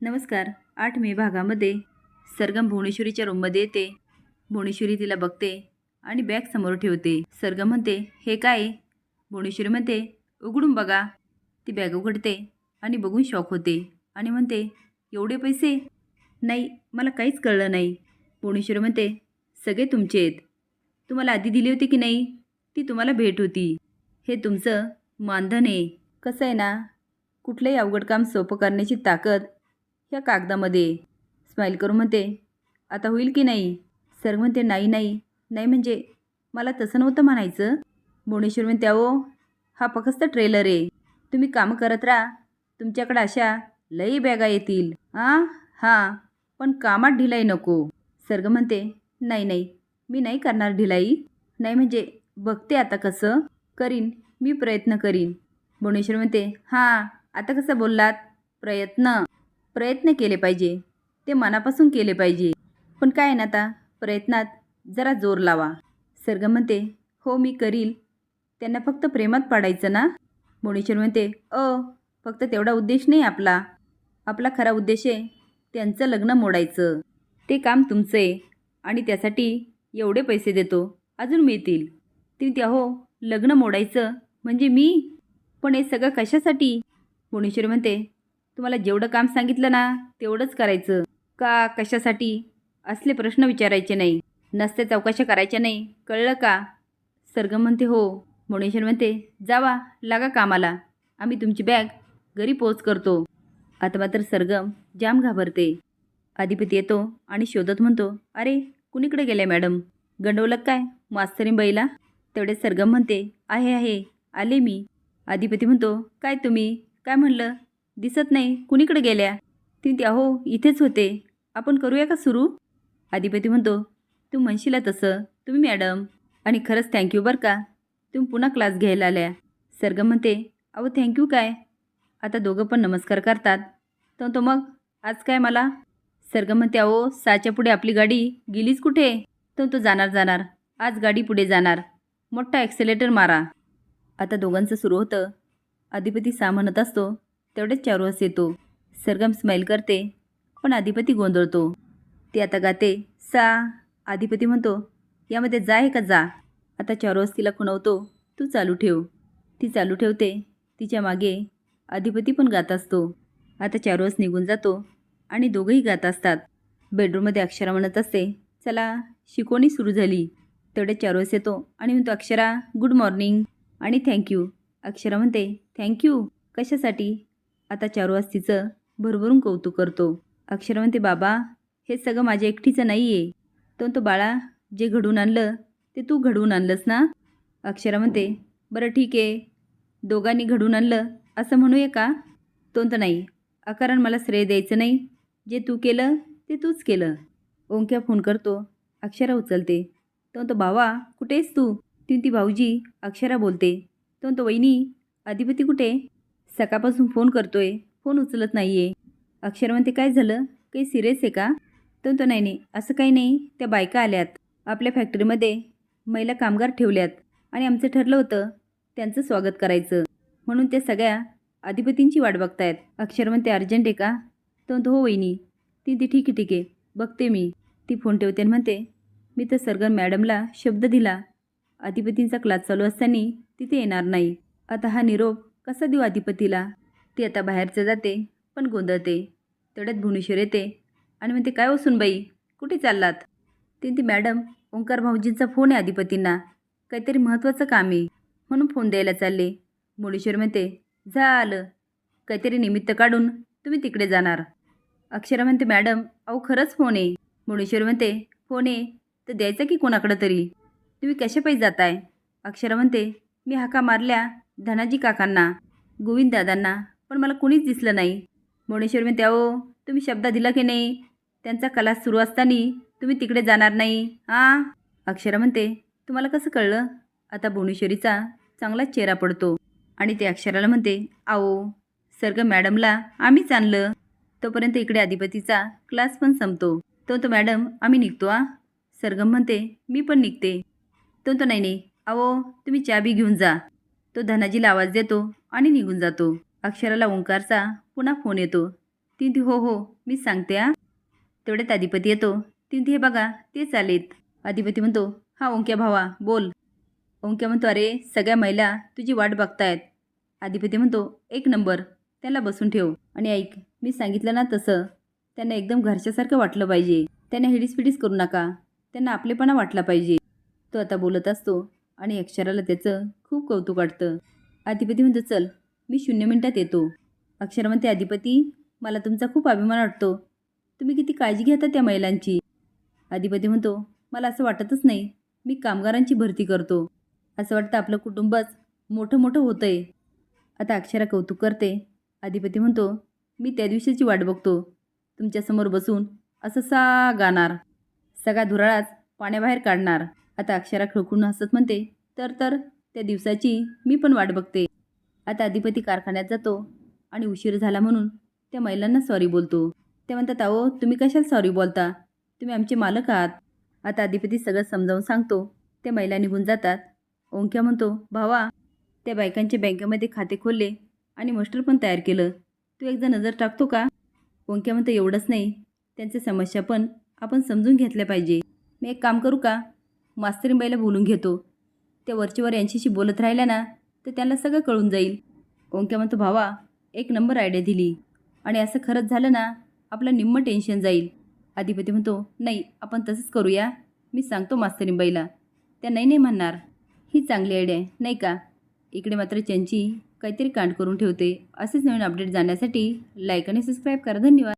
नमस्कार. आठ मे भागामध्ये सरगम भुवनेश्वरीच्या रूममध्ये येते. भुवनेश्वरी तिला बघते आणि बॅग समोर ठेवते. सरगम म्हणते हे काय? आहे?" भुवनेश्वरी म्हणते उघडून बघा. ती बॅग उघडते आणि बघून शॉक होते आणि म्हणते एवढे पैसे? नाही मला काहीच कळलं नाही. भुवनेश्वरी म्हणते सगळे तुमचे आहेत. तुम्हाला आधी दिली होती की नाही? ती तुम्हाला भेट होती. हे तुमचं मानधन आहे. कसं आहे ना? कुठलंही अवघड काम सोपं करण्याची ताकद ह्या कागदामध्ये. स्माईल करून म्हणते आता होईल की नाही? सर म्हणते नाही नाही. नाही म्हणजे मला तसं नव्हतं म्हणायचं. भुवनेश्वर म्हणते अहो हा फक्त ट्रेलर आहे. तुम्ही कामं करत राहा. तुमच्याकडे अशा लई बॅगा येतील. हां हां. पण कामात ढिलाई नको. सर्ग म्हणते नाही नाही. मी नाही करणार ढिलाई. नाही म्हणजे बघते आता कसं. करीन. मी प्रयत्न करीन. भुवनेश्वर म्हणते हां. आता कसं बोललात? प्रयत्न. प्रयत्न केले पाहिजे. ते मनापासून केले पाहिजे. पण काय आहे ना आता? प्रयत्नात जरा जोर लावा. सर्ग म्हणते हो मी करील. त्यांना फक्त प्रेमात पाडायचं ना? मुणेश्वर म्हणते अ फक्त तेवढा उद्देश नाही आपला. आपला खरा उद्देश आहे त्यांचं लग्न मोडायचं. ते काम तुमचं आहे आणि त्यासाठी एवढे पैसे देतो. अजून मिळतील. ती त्या हो लग्न मोडायचं म्हणजे मी? पण हे सगळं कशासाठी? मुणेश्वर म्हणते तुम्हाला जेवढं काम सांगितलं ना तेवढंच करायचं. का कशासाठी? असले प्रश्न विचारायचे नाही. नसते चौकशा करायच्या नाही. कळलं का? सरगम म्हणते हो. भुवनेश्वर म्हणते जावा लागा कामाला. आम्ही तुमची बॅग घरी पोच करतो. आता मात्र सरगम जाम घाबरते. अधिपती येतो आणि शोधत म्हणतो अरे कुणीकडे गेले मॅडम? गंडवलं काय? मास्तरी बैला? तेवढे सरगम म्हणते आहे आहे. आले मी. अधिपती म्हणतो काय तुम्ही? काय म्हणलं? दिसत नाही. कुणीकडे गेल्या? ती अहो इथेच होते. आपण करूया का सुरू? अधिपती म्हणतो तू म्हणशीला तसं. तुम्ही मॅडम. आणि खरंच थँक्यू बरं का. तुम्ही पुन्हा क्लास घ्यायला आल्या. सरगम म्हणते अहो थँक्यू काय? आता दोघं पण नमस्कार करतात. तर तो मग आज काय मला? सरगम म्हणते अहो सहाच्या पुढे आपली गाडी गेलीच कुठे? तर तो जाणार जाणार. आज गाडी पुढे जाणार. मोठा ॲक्सेलेटर मारा. आता दोघांचं सुरू होतं. अधिपती सा म्हणत असतो तेवढेच चार येतो. सरगम स्माईल करते पण अधिपती गोंधळतो. ती आता गाते सा अधिपती म्हणतो यामध्ये जा आहे का जा? आता चारुहास तिला खुणवतो तू चालू ठेव. ती चालू ठेवते तिच्यामागे अधिपती पण गात असतो. आता चारुहास निघून जातो आणि दोघंही गात असतात. बेडरूममध्ये अक्षरा म्हणत असते चला शिकवणी सुरू झाली. तेवढे चारुहास येतो आणि म्हणतो अक्षरा गुड मॉर्निंग आणि थँक्यू अक्षरा म्हणते थँक्यू कशासाठी? आता चारुहास तिचं भरभरून कौतुक करतो. अक्षर म्हणते बाबा हे सगळं माझ्या एकटीचं नाही आहे तो तो बाळा जे घडवून आणलं ते तू घडवून आणलंस ना? अक्षरा म्हणते बरं ठीक आहे. दोघांनी घडवून आणलं असं म्हणूया का? तो तर नाही. अकारण मला श्रेय द्यायचं नाही. जे तू केलं ते तूच केलं. ओंक्या फोन करतो. अक्षरा उचलते. तो तो भावा कुठेस तू? ती ती भाऊजी अक्षरा बोलते. तो तो वहिनी अधिपती कुठे? सकाळपासून फोन करतोय. फोन उचलत नाही आहे अक्षर म्हणते काय झालं? काही सिरियस आहे का? तो तो नाही नाही असं काही नाही. त्या बायका आल्यात. आपल्या फॅक्टरीमध्ये महिला कामगार ठेवल्यात. आणि आमचं ठरलं होतं त्यांचं स्वागत करायचं. म्हणून त्या सगळ्या अधिपतींची वाट बघतायत. अक्षर म्हणते अर्जंट आहे का? तो तो हो वहिनी. ती ती ठीक आहे ठीक आहे. बघते मी. ती फोन ठेवते आणि म्हणते मी तर सरगम मॅडमला शब्द दिला. अधिपतींचा क्लास चालू असताना तिथे येणार नाही. आता हा निरोप कसा देऊ अधिपतीला? ती आता बाहेरचं जाते पण गोंधळते. तेवढ्यात भुवनेश्वर येते आणि म्हणते काय वसून बाई? कुठे चाललात? ती ती मॅडम ओंकार भाऊजींचा फोन आहे अधिपतींना. काहीतरी महत्त्वाचं काम आहे. म्हणून फोन द्यायला चालले. मुळेश्वर म्हणते झालं. काहीतरी निमित्त काढून तुम्ही तिकडे जाणार. अक्षरा म्हणते मॅडम अहो खरंच फोन आहे. मुळेश्वर म्हणते फोन आहे? तर द्यायचा की कोणाकडं तरी? तुम्ही कशा पायी जाताय? अक्षरा म्हणते मी हाका मारल्या धनाजी काकांना गोविंद दादांना पण मला कुणीच दिसलं नाही. भुवनेश्वर म्हणते अहो तुम्ही शब्द दिला की नाही? त्यांचा क्लास सुरू असताना तुम्ही तिकडे जाणार नाही. आ? अक्षरा म्हणते तुम्हाला कसं कळलं? आता भुवनेश्वरीचा चांगलाच चेहरा पडतो. आणि ते अक्षराला म्हणते आओ सर्ग मॅडमला आम्हीच आणलं. तोपर्यंत इकडे अधिपतीचा क्लास पण संपतो. तो तो मॅडम आम्ही निघतो आ? सरगम म्हणते मी पण निघते. तो तो नाही नाही. अहो तुम्ही चाबी घेऊन जा. तो धनाजीला आवाज देतो आणि निघून जातो. अक्षराला ओंकारचा पुन्हा फोन येतो. ती हो हो मीच सांगते आ तेवढ्यात अधिपती येतो. ती हे बघा तेच आलेत. अधिपती म्हणतो हा ओंक्या भावा बोल. ओंक्या म्हणतो अरे सगळ्या महिला तुझी वाट बघतायत. अधिपती म्हणतो एक नंबर त्याला बसून ठेव. आणि ऐक मी सांगितलं ना तसं त्यांना एकदम घरच्यासारखं वाटलं पाहिजे. त्यांना हिडीसपिडीस करू नका. त्यांना आपलेपणा वाटला पाहिजे. तो आता बोलत असतो आणि अक्षराला त्याचं खूप कौतुक वाटतं. अधिपती म्हणतो चल मी शून्य मिनिटात येतो. अक्षर म्हणते अधिपती मला तुमचा खूप अभिमान वाटतो. तुम्ही किती काळजी घेता त्या महिलांची. अधिपती म्हणतो मला असं वाटतच नाही. मी कामगारांची भरती करतो. असं वाटतं आपलं कुटुंबच मोठं मोठं होतं आहे आता अक्षरा कौतुक करते. अधिपती म्हणतो मी त्या दिवशीची वाट बघतो. तुमच्यासमोर बसून असं सा गाणार. सगळा धुराळाच पाण्याबाहेर काढणार. आता अक्षरा खळखळून हसत म्हणते तर तर त्या दिवसाची मी पण वाट बघते. आता अधिपती कारखान्यात जातो आणि उशीर झाला म्हणून त्या महिलांना सॉरी बोलतो. ते म्हणतात अहो तुम्ही कशाला सॉरी बोलता? तुम्ही आमचे मालक आहात. आता अधिपती सगळं समजावून सांगतो. त्या महिला निघून जातात. ओंक्या म्हणतो भावा त्या बायकांच्या बँकेमध्ये खाते खोलले आणि मस्टर पण तयार केलं. तू एकदा नजर टाकतो का? ओंक्या म्हणतो एवढंच नाही. त्यांच्या समस्या पण आपण समजून घेतल्या पाहिजे. मी एक काम करू का? मास्तरीबाईला बोलून घेतो. त्या वरचीवर यांच्याशी बोलत राहिल्या ना तर त्यांना सगळं कळून जाईल. ओंक्या म्हणतो भावा एक नंबर आयडिया दिली. आणि असं खरंच झालं ना आपलं निम्म टेन्शन जाईल. अधिपती म्हणतो नाही आपण तसंच करूया. मी सांगतो मास्तरीबाईला. त्या नाही नाही म्हणणार. ही चांगली आयडिया आहे नाही का? इकडे मात्र चंची काहीतरी कांड करून ठेवते. असेच नवीन अपडेट जाण्यासाठी लाईक आणि सबस्क्राईब करा. धन्यवाद.